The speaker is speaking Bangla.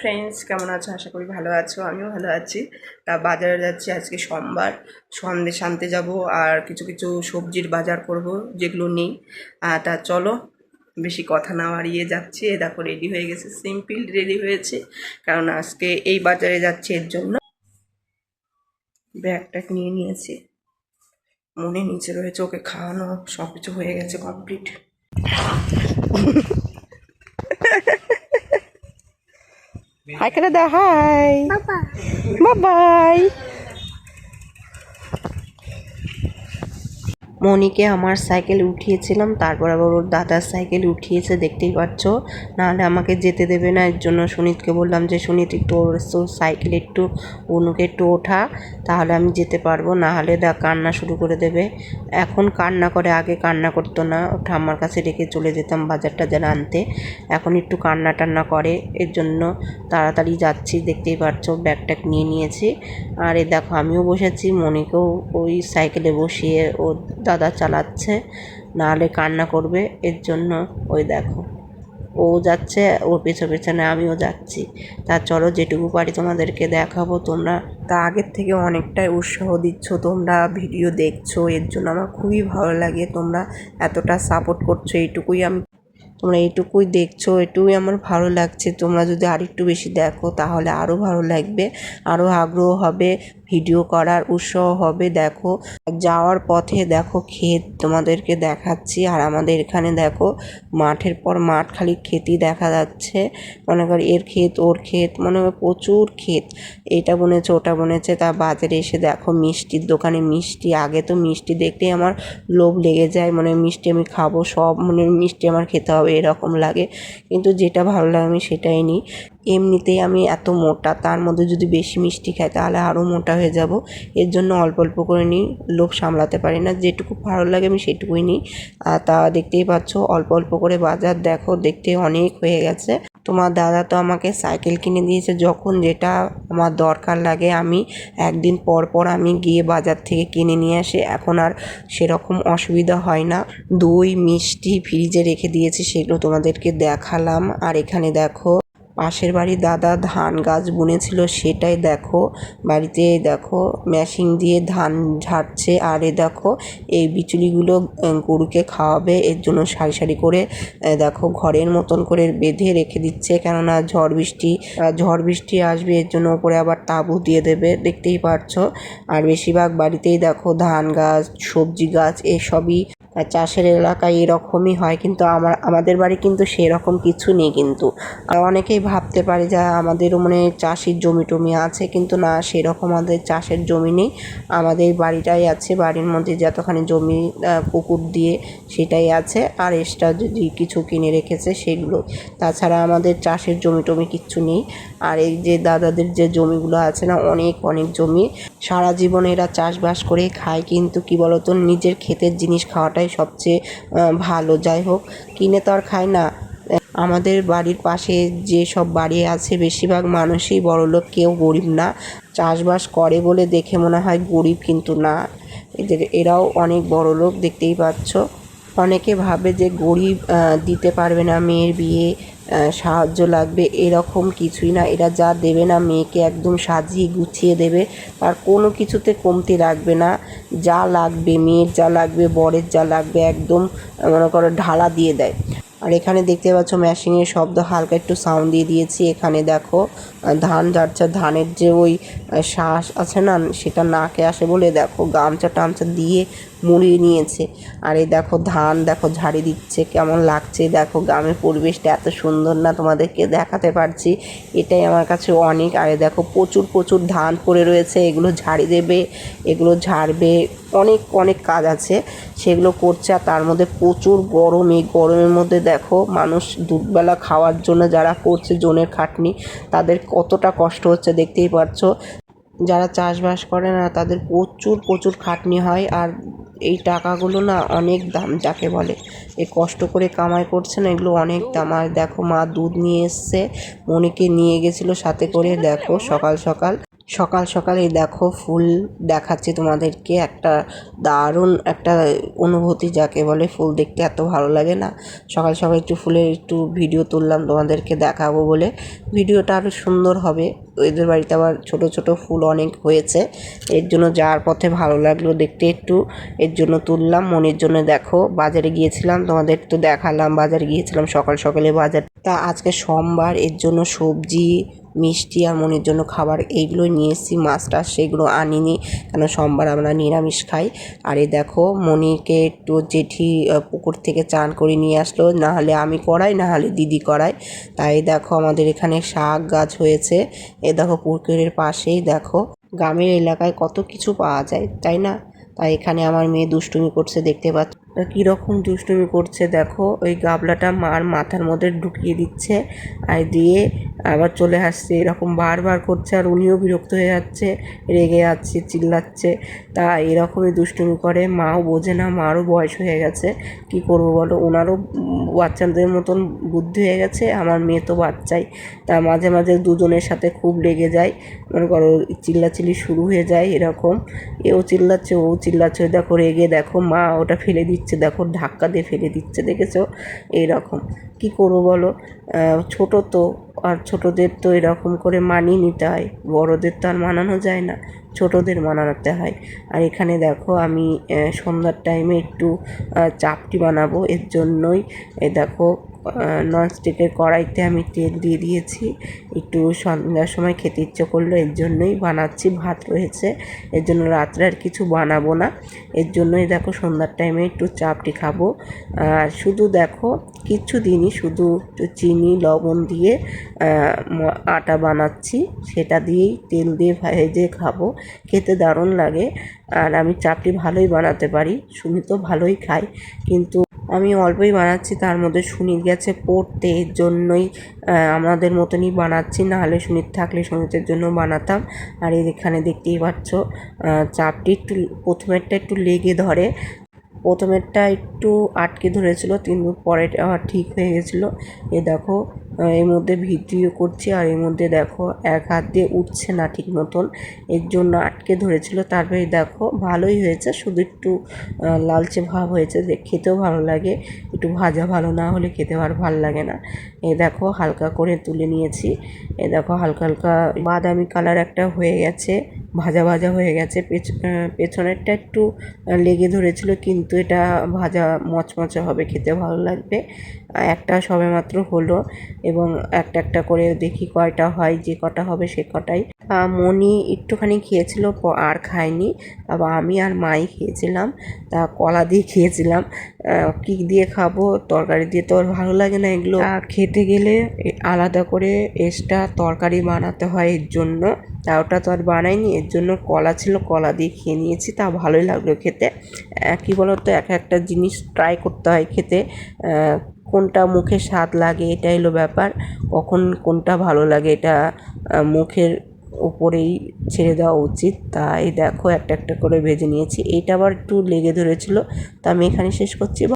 ফ্রেন্ডস কেমন আছো? আশা করি ভালো আছো, আমিও ভালো আছি। তা বাজারে যাচ্ছি আজকে সোমবার। সন্ধে শান্তে যাব আর কিছু কিছু সবজির বাজার করব, যেগুলো নেই। তা চলো, বেশি কথা না বাড়িয়ে যাচ্ছি। এ দেখো রেডি হয়ে গেছে সিম্পল রেডি হয়েছে। কারণ আজকে এই বাজারে যাচ্ছি এর জন্য। ব্যাগটা নিয়ে নিয়েছি। মনে নিচে রয়েছে, ওকে খাওয়ানো সব কিছু হয়ে গেছে complete hi ka na. Hi. Bye-bye. Bye-bye. মনিকে আমার সাইকেল উঠিয়েছিলাম, তারপর আবার ওর দাদার সাইকেল উঠিয়েছে, দেখতেই পাচ্ছ। নাহলে আমাকে যেতে দেবে না, এর জন্য সুনীতকে বললাম যে, সুনীত, একটু ওর সাইকেল একটু অনুকে একটু ওঠা, তাহলে আমি যেতে পারব। নাহলে দা, কান্না শুরু করে দেবে। এখন কান্না করে, আগে কান্না করতো না। ঠাম্মার কাছে রেখে চলে যেতাম বাজার টাজার আনতে। এখন একটু কান্না টান্না করে, এর জন্য তাড়াতাড়ি যাচ্ছি, দেখতেই পাচ্ছ ব্যাগ ট্যাগ নিয়ে নিয়েছি। আর এ দেখো, আমিও বসেছি, মনিকেও ওই সাইকেলে বসিয়ে ও দাদা চালাচ্ছে, নাহলে কান্না করবে, এর জন্য ওই দেখো। ও যাচ্ছে, ওর পেছনে পেছনে আমিও যাচ্ছি। তা চলো যেটুকু পারি তোমাদেরকে দেখাবো। তোমরা তা আগের থেকে অনেকটাই উৎসাহ দিচ্ছ, তোমরা ভিডিও দেখছ, এর জন্য আমার খুবই ভালো লাগে। তোমরা এতটা সাপোর্ট করছ, এইটুকুই আমি, তোমরা এইটুকুই দেখছ, এটুকুই আমার ভালো লাগছে। তোমরা যদি আরেকটু বেশি দেখো, তাহলে আরও ভালো লাগবে আরও আগ্রহ হবে। ভিডিও করার উৎসাহ হবে, দেখো। যাওয়ার পথে দেখো ক্ষেত তোমাদেরকে দেখাচ্ছি, আর আমাদের এখানে দেখো মাঠের পর মাঠ, খালি ক্ষেতই দেখা যাচ্ছে। মনে কর এর ক্ষেত, ওর ক্ষেত, মনে হয় প্রচুর ক্ষেত। এটা বনেছে, ওটা বনেছে, তা বাজারে এসে দেখো মিষ্টির দোকানে মিষ্টি, আগে তো মিষ্টি দেখলেই আমার লোভ লেগে যায় মানে মিষ্টি আমি খাব, সব মানে মিষ্টি আমার খেতে হবে, এরকম লাগে। কিন্তু যেটা ভালো লাগে আমি সেটাই নিই। এমনিতেই আমি এত মোটা, তার মধ্যে যদি বেশি মিষ্টি খাই তাহলে আরও মোটা হয়ে যাব। এর জন্য অল্প অল্প করে নিই লোভ সামলাতে পারি না, যেটুকু ভালো লাগে আমি সেটুকুই নিই তা দেখতেই পাচ্ছ, অল্প অল্প করে বাজার দেখো, দেখতে অনেক হয়ে গেছে। তোমার দাদা তো আমাকে সাইকেল কিনে দিয়েছে, যখন যেটা আমার দরকার লাগে আমি একদিন পর পর আমি গিয়ে বাজার থেকে কিনে নিয়ে আসি। এখন আর সেরকম অসুবিধা হয় না। দই, মিষ্টি, ফ্রিজে রেখে দিয়েছি, সেগুলো তোমাদেরকে দেখালাম। আর এখানে দেখো পাশের বাড়ির দাদা ধান গাছ বুনেছিল, সেটাই দেখো। বাড়িতে দেখো, মেশিন দিয়ে ধান ঝাড়ছে, আর এ দেখো, এই বিচুলিগুলো গরুকে খাওয়াবে, এর জন্য সারি সারি করে দেখো, ঘরের মতন করে বেঁধে রেখে দিচ্ছে, কেননা ঝড় বৃষ্টি ঝড় বৃষ্টি আসবে, এর জন্য ওপরে আবার তাঁবু দিয়ে দেবে, দেখতেই পারছ। আর বেশিরভাগ বাড়িতেই দেখো ধান গাছ, সবজি গাছ, এসবই চাষের এলাকায় এরকমই হয়, কিন্তু আমার, আমাদের বাড়ি কিন্তু সেরকম কিছু নেই কিন্তু। আর অনেকেই ভাবতে পারে যে আমাদেরও মানে চাষের জমি টমি আছে, কিন্তু না, সেরকম আমাদের চাষের জমি নেই। আমাদের বাড়িটাই আছে, বাড়ির মধ্যে যতখানি জমি পুকুর দিয়ে সেটাই আছে। আর এক্সট্রা যদি কিছু কিনে রেখেছে সেগুলো। তাছাড়া আমাদের চাষের জমি টমি কিচ্ছু নেই। আর এই যে দাদাদের যে জমিগুলো আছে না, অনেক অনেক জমি। সারা জীবন এরা চাষবাস করে খায়, কিন্তু কি বলতো, নিজের ক্ষেতের জিনিস খাওয়াটাই সবচেয়ে ভালো। যাই হোক, কিনে তো আর খায় না। আমাদের বাড়ির পাশে যে সব বাড়ি আছে, বেশিরভাগ মানুষই বড়লোক, কেউ গরিব না। চাষবাস করে বলে দেখে মনে হয় গরিব কিন্তু না। এদের, এরাও অনেক বড়লোক, দেখতেই পাচ্ছ। অনেকে ভাবে যে গরিব দিতে পারবে না, মেয়ের বিয়ে সাহায্য লাগবে, এরকম কিছুই না। এরা যা দেবে না মেয়েকে একদম সাজিয়ে গুছিয়ে দেবে, আর কোনো কিছুতে কমতি রাখবে না। যা লাগবে, মেয়ের যা লাগবে, বরের যা লাগবে, একদম, মনে করো, ঢালা দিয়ে দেয়। আর এখানে দেখতে পাচ্ছ মেশিনের শব্দ হালকা একটু সাউন্ড দিয়ে দিয়েছি। এখানে দেখো ধান যাচ্ছে ধানের যে ওই শ্বাস আছে না, সেটা নাকে আসে বলে দেখো, গামছা টামছা দিয়ে মুড়িয়ে নিয়েছে। আর এই দেখো, ধান দেখো, ঝাড়ি দিচ্ছে, কেমন লাগছে দেখো, গ্রামের পরিবেশটা এত সুন্দর না তোমাদেরকে দেখাতে পারছি। এটাই আমার কাছে অনেক, আর দেখো, প্রচুর প্রচুর ধান পড়ে রয়েছে, এগুলো ঝাড়ি দেবে, এগুলো ঝাড়বে, অনেক অনেক কাজ আছে, সেগুলো করছে, আর তার মধ্যে প্রচুর গরম, এই গরমের মধ্যে দেখো, মানুষ দুধবেলা খাওয়ার জন্য যারা করছে জনের খাটনি, তাদের কতটা কষ্ট হচ্ছে দেখতেই পাচ্ছ যারা চাষবাস করে না, তাদের প্রচুর প্রচুর খাটনি হয়। আর এই টাকাগুলো না অনেক দাম যাকে বলে। এ কষ্ট করে কামাই করছে না, এগুলো অনেক দাম। আর দেখো মা দুধ নিয়ে এসছে, মনিকে নিয়ে গেছিল সাথে করে। দেখো সকাল সকাল সকাল সকাল দেখো, ফুল দেখাচ্ছি তোমাদেরকে। একটা দারুণ একটা অনুভূতি যাকে বলে ফুল দেখতে এত ভালো লাগে না। সকাল সকাল একটু ফুলের একটু ভিডিও তুললাম তোমাদেরকে দেখাবো বলে। ভিডিওটা আরও সুন্দর হবে। এদের বাড়িতে আবার ছোট ছোট ফুল অনেক হয়েছে। এর জন্য যাওয়ার পথে ভালো লাগল দেখতে একটু। এর জন্য তুললাম, মনের জন্য দেখো। বাজারে গিয়েছিলাম, তোমাদের তো দেখালাম, বাজারে গিয়েছিলাম সকাল সকালে বাজার। তা আজকে সোমবার, এর জন্য সবজি মিষ্টি আর মনির জন্য খাবার এইগুলো নিয়ে এসেছি। মাছ টাছ সেগুলো আনিনি, কেন সোমবার আমরা নিরামিষ খাই। আর এই দেখো, মনিকে একটু জেঠি পুকুর থেকে চান করে নিয়ে আসলো। না হলে আমি করাই, না হলে দিদি করাই। তাই দেখো, আমাদের এখানে শাক গাছ হয়েছে। এ দেখো, পুকুরের পাশেই দেখো, গ্রামের এলাকায় কত কিছু পাওয়া যায়, তাই না? তাই এখানে আমার মেয়ে দুষ্টুমি করছে, দেখতে পাচ্ছ কীরকম দুষ্টুমি করছে দেখো, ওই গাবলাটা মার মাথার মধ্যে ঢুকিয়ে দিচ্ছে, আর দিয়ে আবার চলে আসছে, এরকম বারবার করছে, আর উনিও বিরক্ত হয়ে যাচ্ছে, রেগে যাচ্ছে, চিল্লাচ্ছে। তা এরকমই দুষ্টুমি করে, মাও বোঝে না, মারও বয়স হয়ে গেছে, কি করব বলো? ওনারও বাচ্চাদের মতন বুদ্ধি হয়ে গেছে, আমার মেয়ে তো বাচ্চাই। তা মাঝে মাঝে দুজনের সাথে খুব লেগে যায়, মনে করো চিল্লাচিল্লি শুরু হয়ে যায় এরকম। এও চিল্লাচ্ছে, ও চিল্লাচ্ছে, দেখো রেগে, দেখো মা ওটা ফেলে দিচ্ছে। দেখো ধাক্কা দিয়ে ফেলে দিচ্ছে, দেখেছ? এইরকম। কি করব বলো? ছোট তো, আর ছোটদের তো এরকম করে মানিয়ে নিতে হয়। বড়দের তো আর মানানো যায় না, ছোটদের মানাতে হয়। আর এখানে দেখো আমি সন্ধ্যার টাইমে একটু চাপটি বানাবো। এর জন্যই, এ দেখো ননস্টিকের কড়াইতে আমি তেল দিয়ে দিয়েছি। একটু সন্ধ্যার সময় খেতে ইচ্ছে করল, এর জন্যই বানাচ্ছি, ভাত রয়েছে। এর জন্য রাত্রে আর কিছু বানাবো না। এর জন্যই দেখো সন্ধ্যার টাইমে একটু চাপটি খাব। আর শুধু দেখো কিচ্ছু দিনই শুধু একটু চিনি, লবণ দিয়ে আটা বানাচ্ছি। সেটা দিয়েই তেল দিয়ে ভেজে খাব। খেতে দারুণ লাগে। আর আমি চাপটি ভালোই বানাতে পারি। সুমি তো ভালোই খাই কিন্তু আমি অল্পই বানাচ্ছি, তার মধ্যে সুনীত গেছে পড়তে, এর জন্যই আমাদের মতনই বানাচ্ছি না হলে সুনীত থাকলে সুনীতের জন্য বানাতাম। আর এখানে দেখতেই পাচ্ছ চাপটি একটু, প্রথমেরটা একটু লেগে ধরে, প্রথমেরটা একটু আটকে ধরেছিল, কিন্তু পরেটা ঠিক হয়ে গেছিল। এ দেখো এর মধ্যে ভিডিও করছি আর এর মধ্যে দেখো এক হাত দিয়ে উঠছে না ঠিক মতন। এর জন্য আটকে ধরেছিল। তারপরে দেখো ভালোই হয়েছে। শুধু একটু লালচে ভাব হয়েছে। খেতেও ভালো লাগে। একটু ভাজা ভালো না হলে খেতে আর ভালো লাগে না। এ দেখো হালকা করে তুলে নিয়েছি। এ দেখো হালকা হালকা বাদামি কালার একটা হয়ে গেছে। ভাজা ভাজা হয়ে গেছে। পেছ- পেছনেরটা একটু লেগে ধরেছিল, কিন্তু এটা ভাজা মচমচে হবে, খেতে ভালো লাগবে। একটা সবেমাত্র হলো এবং একটা একটা করে দেখি কয়টা হয়, যে কটা হবে সে কটাই। মনি একটুখানি খেয়েছিল আর খায়নি। আবার আমি আর মাই খেয়েছিলাম, তা কলা দিয়ে খেয়েছিলাম। কি দিয়ে খাব, তরকারি দিয়ে তো আর ভালো লাগে না এগুলো। খেতে গেলে আলাদা করে এক্সট্রা তরকারি বানাতে হয় এর জন্য। তা ওটা তো আর বানাইনি, এর জন্য কলা ছিল, কলা দিয়ে খেয়ে নিয়েছি, তা ভালোই লাগল খেতে। কী বলতো, এক একটা জিনিস ট্রাই করতে হয় খেতে। কোনটা মুখে স্বাদ লাগে, এটাই হলো ব্যাপার। কখন কোনটা ভালো লাগে, এটা মুখের উপরেই ছেড়ে দেওয়া উচিত। তাই দেখো, একটা একটা করে ভেজে নিয়েছি। এইটা আবার একটু লেগে ধরেছিল, তা আমি এখানে শেষ করছি।